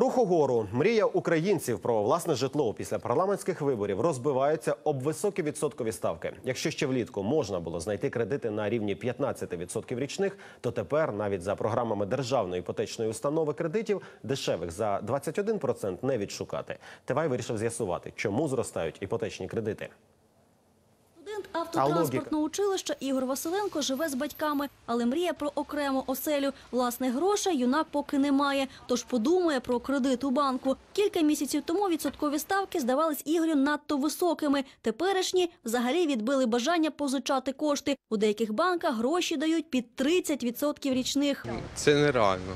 Рух угору, мрія українців про власне житло після парламентських виборів розбивається об високі відсоткові ставки. Якщо ще влітку можна було знайти кредити на рівні 15% річних, то тепер навіть за програмами державної іпотечної установи кредитів дешевих за 21% не відшукати. Тивай вирішив з'ясувати, чому зростають іпотечні кредити. Студент автотранспортного училища Ігор Василенко живе з батьками, але мріє про окрему оселю. Власних грошей юнак поки не має, тож подумає про кредит у банку. Кілька місяців тому відсоткові ставки здавались Ігорю надто високими. Теперішні взагалі відбили бажання позичати кошти. У деяких банках гроші дають під 30% річних. Це нереально.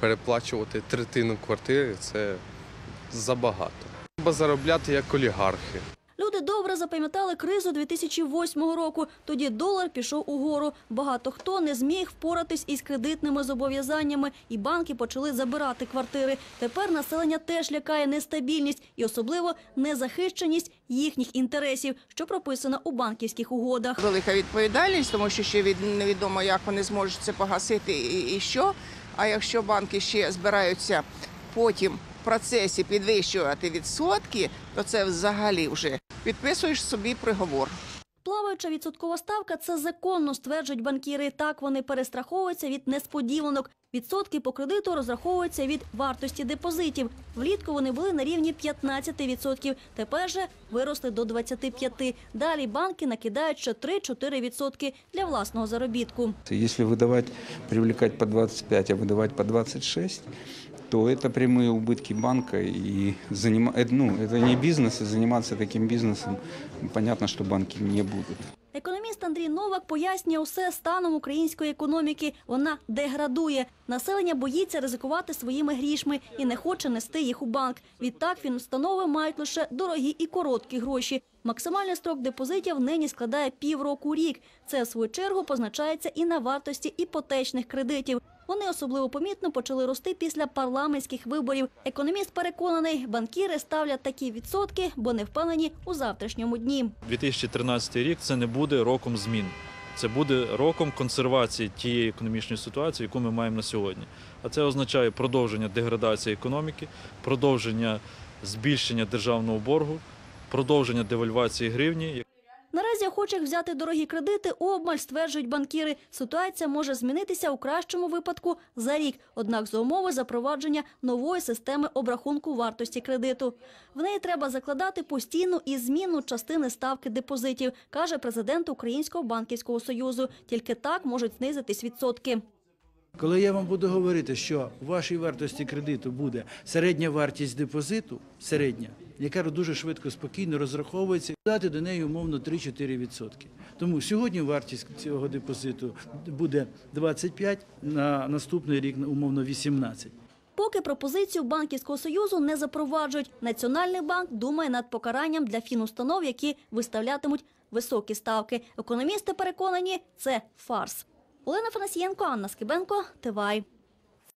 Переплачувати третину квартири це забагато. Треба заробляти як олігархи. Запам'ятали кризу 2008 року. Тоді долар пішов угору. Багато хто не зміг впоратись із кредитними зобов'язаннями, і банки почали забирати квартири. Тепер населення теж лякає нестабільність і особливо незахищеність їхніх інтересів, що прописано у банківських угодах. велика відповідальність, тому що ще від невідомо, як вони зможуть це погасити і, що. А якщо банки ще збираються потім процесі підвищувати відсотки, то це взагалі вже підписуєш собі приговор. Плаваюча відсоткова ставка це законно, стверджують банкіри. Так вони перестраховуються від несподіванок. Відсотки по кредиту розраховуються від вартості депозитів. Влітку вони були на рівні 15%. Тепер же виросли до 25%. Далі банки накидають ще 3-4% для власного заробітку. Если выдавать, привлекать по 25, а выдавать по 26, то это прямые убытки банка. И занима... э, ну, это не бизнес, и заниматься таким бизнесом, понятно, что банки не будут. Економіст Андрій Новак пояснює усе станом української економіки. Вона деградує. Населення боїться ризикувати своїми грішми і не хоче нести їх у банк. Відтак фінустанови мають лише дорогі і короткі гроші. Максимальний строк депозитів нині складає півроку рік. Це в свою чергу позначається і на вартості іпотечних кредитів. Вони особливо помітно почали рости після парламентських виборів. Економіст переконаний, банкіри ставлять такі відсотки, бо не впевнені у завтрашньому дні. 2013 рік це не буде роком змін. Це буде роком консервації тієї економічної ситуації, яку ми маємо на сьогодні. А це означає продовження деградації економіки, продовження збільшення державного боргу, продовження девальвації гривні. Наразі охочих взяти дорогі кредити обмаль, стверджують банкіри. Ситуація може змінитися у кращому випадку за рік, однак за умови запровадження нової системи обрахунку вартості кредиту. В неї треба закладати постійну і змінну частини ставки депозитів, каже президент Українського банківського союзу. Тільки так можуть знизитись відсотки. Коли я вам буду говорити, що у вашій вартості кредиту буде середня вартість депозиту, середня, яка дуже швидко, спокійно розраховується, дати до неї умовно 3-4%. Тому сьогодні вартість цього депозиту буде 25, на наступний рік умовно 18. Поки пропозицію банківського союзу не запроваджують, Національний банк думає над покаранням для фінустанов, які виставлятимуть високі ставки. Економісти переконані, це фарс. Олена Фанасієнко, Анна Скибенко, Тивай.